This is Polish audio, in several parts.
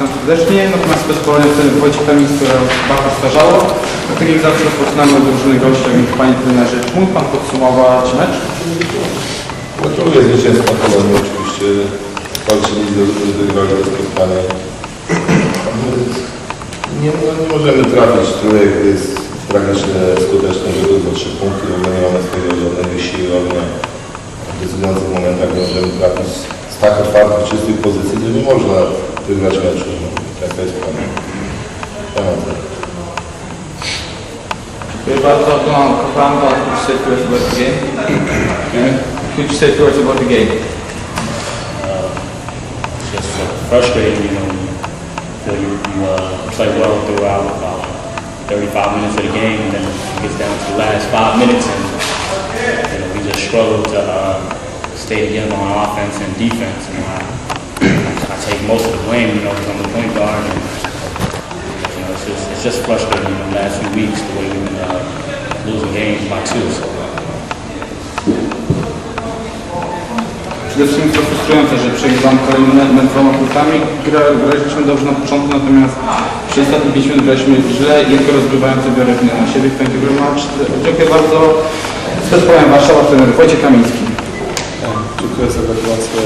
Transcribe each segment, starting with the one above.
Witam serdecznie, natomiast zespołem ten Wojciech Kamiński, które bardzo starzało. Tak jak zawsze rozpoczynamy od drużyny gościa, więc Panie trenerze, mógł Pan podsumować mecz? Gratuluję zwycięstwa Polonii oczywiście. Walczyli, wygrali to spotkanie. Nie, no, nie możemy trafić trójek, jest tragicznie skuteczny, że tylko trzy punkty, w nie mamy swojego żadnego siły ognia. W decydujących momentach nie możemy trafić tak otwartych, czystych pozycji, że nie można wygrać meczu. No, Taka jest prawda. Temat. Dziękuję bardzo. Donald Kopranda, could you say to us about the game? Could you say to us about the game? just uh, frustrating, you know, when you you, you uh, play well throughout about 35 minutes of the game, and then it gets down to the last five minutes, and you know, we just struggle to uh, stay together on offense and defense. And I, I take most of the blame, you know, because I'm the point guard, and you know, it's just, it's just frustrating. You know, the last few weeks, the way we've been uh, losing games by two. So. Przede wszystkim to frustrujące, że przegrywamy kolejne mecz dwoma punktami, graliśmy dobrze na początku, natomiast przez ostatnie 5 minut graliśmy źle i jako rozgrywający biorę na siebie. You very much. Dziękuję bardzo. Z zespołem Warszawa, trener Wojciech Kamiński. Dziękuję za gratulacje.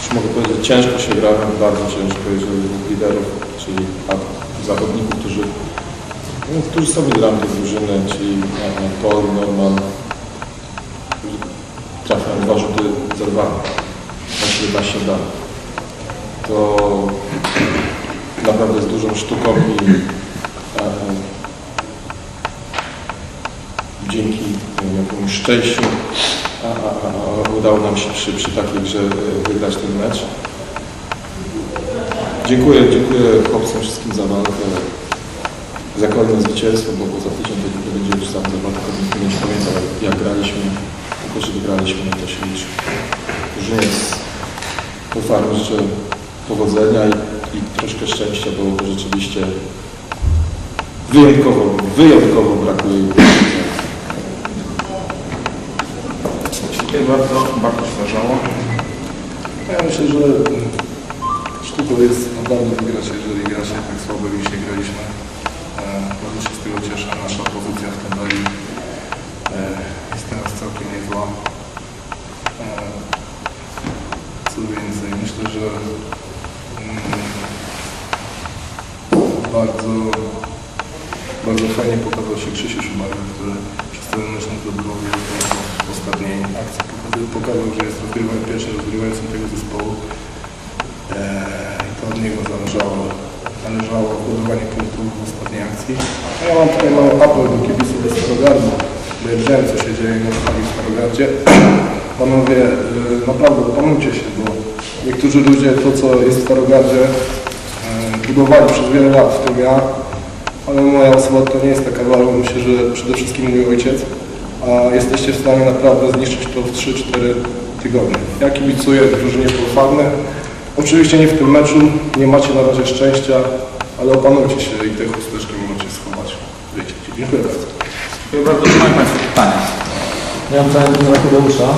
Cóż mogę powiedzieć, ciężko się gra, bardzo ciężko, jeżeli dwóch liderów, czyli zawodników, którzy, no, którzy sobie grają tej drużyny, czyli Paul, Norman, trafiają dwa rzuty zerwane na 17 danych. To naprawdę jest dużą sztuką i dzięki jakiemuś szczęściu a, a, a, udało nam się przy, przy takiej grze e, wygrać ten mecz. Dziękuję, dziękuję chłopcom wszystkim za walkę, za kolejne zwycięstwo, bo poza tydzień to będzie już sam za walkę, nikt nie będzie pamiętał jak, graliśmy, tylko że wygraliśmy, to się liczy. Drużynie tą farmą życzę powodzenia i, i troszkę szczęścia, bo to rzeczywiście wyjątkowo, wyjątkowo brakuje. Dziękuję bardzo. Bardzo starzało. Ja myślę, że mm, sztuką jest naprawdę wygrać, jeżeli gra się tak słabo, jak dzisiaj graliśmy. E, Bardzo się z tego cieszę. Nasza pozycja w tabeli e, jest teraz całkiem niezła. E, Co więcej, myślę, że mm, bardzo, bardzo fajnie pokazał się Krzysiu Szumacher, który przez cały mecz nie zdobywał wiele w ostatniej akcji. Pokazał, że jest rozgrywającym, pierwszym rozgrywającym tego zespołu. Eee, I to od niego zależało, zależało budowanie punktów w ostatniej akcji. A ja mam tutaj mały apel do kibiców do Starogardu, bo ja widziałem co się dzieje w Starogardzie. Panowie, yy, naprawdę opanujcie się, bo niektórzy ludzie to co jest w Starogardzie yy, budowali przez wiele lat, w tym ja, ale moja osoba to nie jest taka ważna, myślę, że przede wszystkim mój ojciec, a jesteście w stanie naprawdę zniszczyć to w 3-4 tygodnie. Ja kibicuję drużynie Polfarmy. Oczywiście nie w tym meczu, nie macie na razie szczęścia, ale opanujcie się i te chusteczki możecie schować. Wiecie, dziękuję bardzo. Dziękuję bardzo. Mają Państwo pytania? Ja mam pytanie do trenera Tadeusza,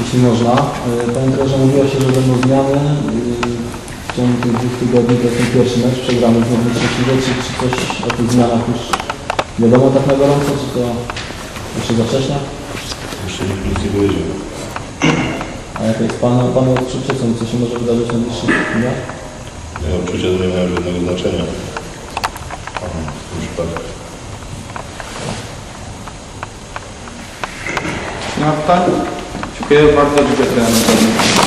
jeśli można. Y, Panie trenerze, mówiło się, że będą zmiany. y, W ciągu tych dwóch tygodni to jest ten pierwszy mecz, przegramy znowu trzeciego. Czy, czy coś o tych zmianach już wiadomo tak na gorąco, czy to jeszcze za wcześnie? Jeszcze nikt nic nie powiedział. A jakie jest Pana, Pana odczucie, co, co się może wydarzyć w najbliższych dniach? Nie mam czucia, że nie mają żadnego znaczenia. W tym przypadku. Nie ma pytań? Dziękuję bardzo. Dziękuję.